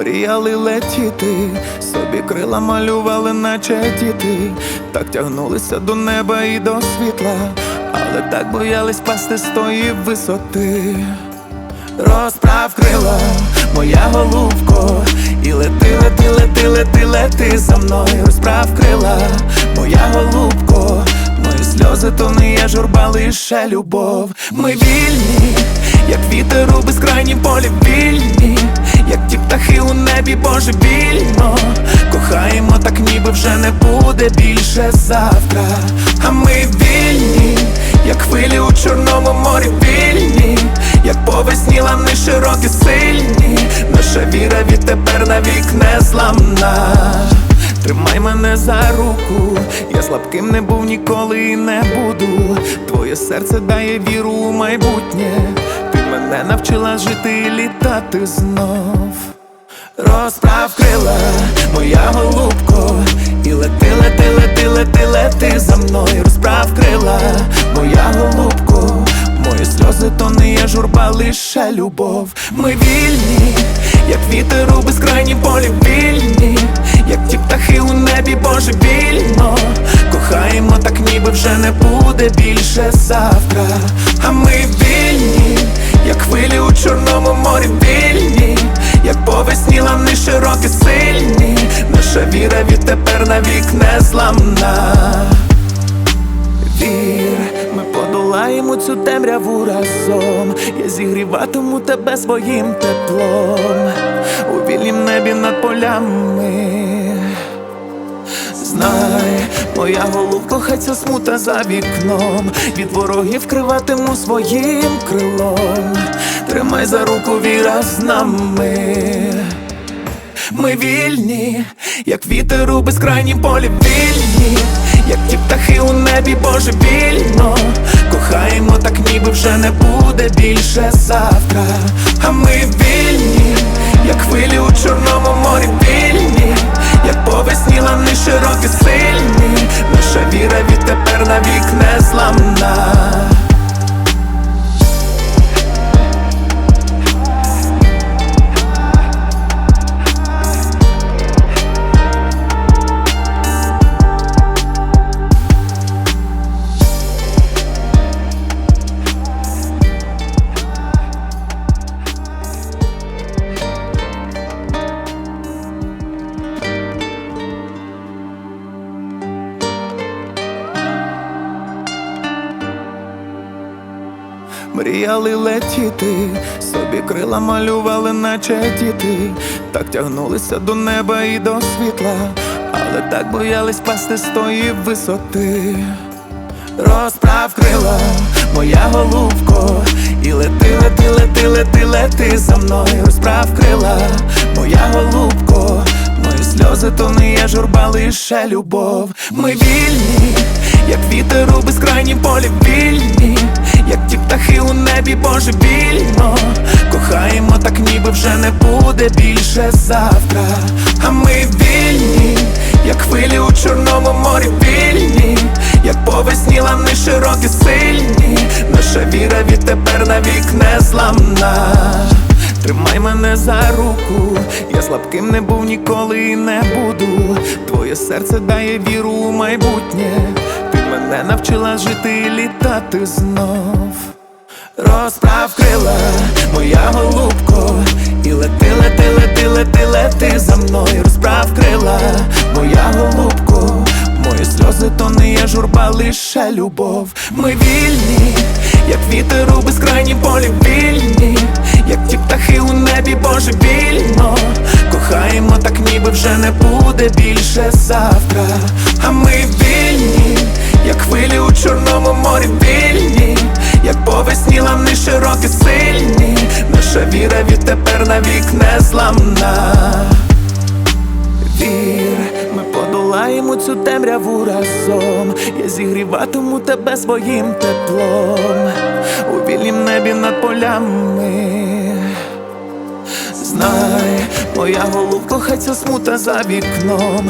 Мріяли летіти, собі крила малювали, наче діти, так тягнулися до неба і до світла, але так боялись пасти з тої висоти. Розправ крила, моя голубко, і лети, лети, лети, лети, лети за мною, розправ крила, моя голубко, мої сльози то не є журба, лише любов. Ми вільні, як вітер у безкрайнім полі вільні, як ті птахи у небі божевільно Кохаємо так, ніби вже не буде більше завтра. А ми вільні, як хвилі у чорному морі вільні, як по весні лани широкі сильні, наша віра відтепер навік не зламна. Тримай мене за руку, я слабким не був ніколи і не буду. Твоє серце дає віру у майбутнє. Мене навчила жити і літати знов. Розправ крила, моя голубко, і лети, лети, лети, лети, лети за мною, розправ крила, моя голубко, мої сльози то не є журба, лише любов. Ми вільні, як вітер у безкрайнім полі вільні, як ті птахи у небі божевільно Кохаємо так, ніби вже не буде більше завтра. А ми вільні, як хвилі у чорному морі вільні, як по весні лани широкі сильні, наша віра відтепер навік не зламна. Вір, ми подолаємо цю темряву разом. Я зігріватиму тебе своїм теплом у вільнім небі над полями. Знай, моя голубко, хай ця смута за вікном. Від ворогів криватиму своїм крилом. Тримай за руку віра з нами. Ми вільні, як вітер у безкрайнім полі вільні, як ті птахи у небі божевільно Кохаємо так, ніби вже не буде більше завтра. А ми вільні, як хвилі у чорному морі вільні, як по весні лани широкі сильні, наша віра відтепер навік не зламна. Мріяли летіти, собі крила малювали, наче діти, так тягнулися до неба і до світла, але так боялись пасти з тої висоти. Розправ крила, моя голубко, і лети, лети, лети, лети, лети за мною, розправ крила, моя голубко, мої сльози то не є журба, лише любов. Ми вільні, як вітер у безкрайнім полі вільні, більше завтра. А ми вільні, як хвилі у чорному морі вільні, як по весні лани широкі сильні, наша віра відтепер навік не зламна. Тримай мене за руку, я слабким не був ніколи і не буду. Твоє серце дає віру у майбутнє. Ти мене навчила жити і літати знов. Розправ крила, моя голубко, і лети, лети, лети, лети, лети за мною, розправ крила, моя голубко, мої сльози то не є журба, лише любов. Ми вільні, як вітер у безкрайнім полі вільні, як ті птахи у небі божевільно Кохаємо так, ніби вже не буде більше завтра. А ми вільні, не. Вір, ми подолаємо цю темряву разом. Я зігріватиму тебе своїм теплом у вільнім небі над полями. Знай, моя головка хай ця смута за вікном.